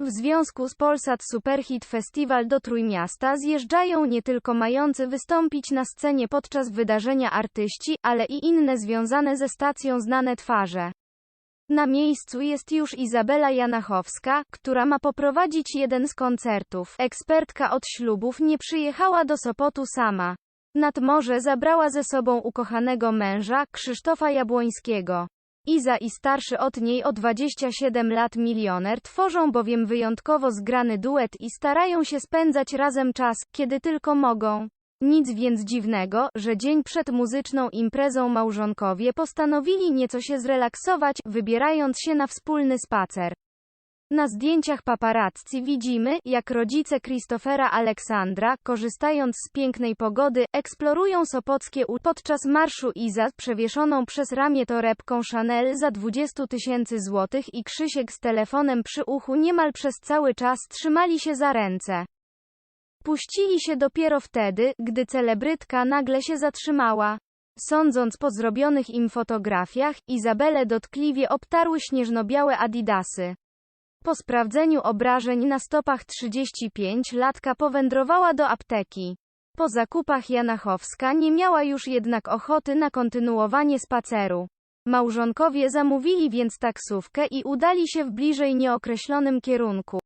W związku z Polsat Superhit Festival do Trójmiasta zjeżdżają nie tylko mający wystąpić na scenie podczas wydarzenia artyści, ale i inne związane ze stacją znane twarze. Na miejscu jest już Izabela Janachowska, która ma poprowadzić jeden z koncertów. Ekspertka od ślubów nie przyjechała do Sopotu sama. Nad morze zabrała ze sobą ukochanego męża, Krzysztofa Jabłońskiego. Iza i starszy od niej o 27 lat milioner tworzą bowiem wyjątkowo zgrany duet i starają się spędzać razem czas, kiedy tylko mogą. Nic więc dziwnego, że dzień przed muzyczną imprezą małżonkowie postanowili nieco się zrelaksować, wybierając się na wspólny spacer. Na zdjęciach paparazzi widzimy, jak rodzice Christophera Aleksandra, korzystając z pięknej pogody, eksplorują sopockie u podczas marszu Iza, przewieszoną przez ramię torebką Chanel za 20 tysięcy złotych i Krzysiek z telefonem przy uchu niemal przez cały czas trzymali się za ręce. Puścili się dopiero wtedy, gdy celebrytka nagle się zatrzymała. Sądząc po zrobionych im fotografiach, Izabelę dotkliwie obtarły śnieżno-białe adidasy. Po sprawdzeniu obrażeń na stopach 35-latka powędrowała do apteki. Po zakupach Janachowska nie miała już jednak ochoty na kontynuowanie spaceru. Małżonkowie zamówili więc taksówkę i udali się w bliżej nieokreślonym kierunku.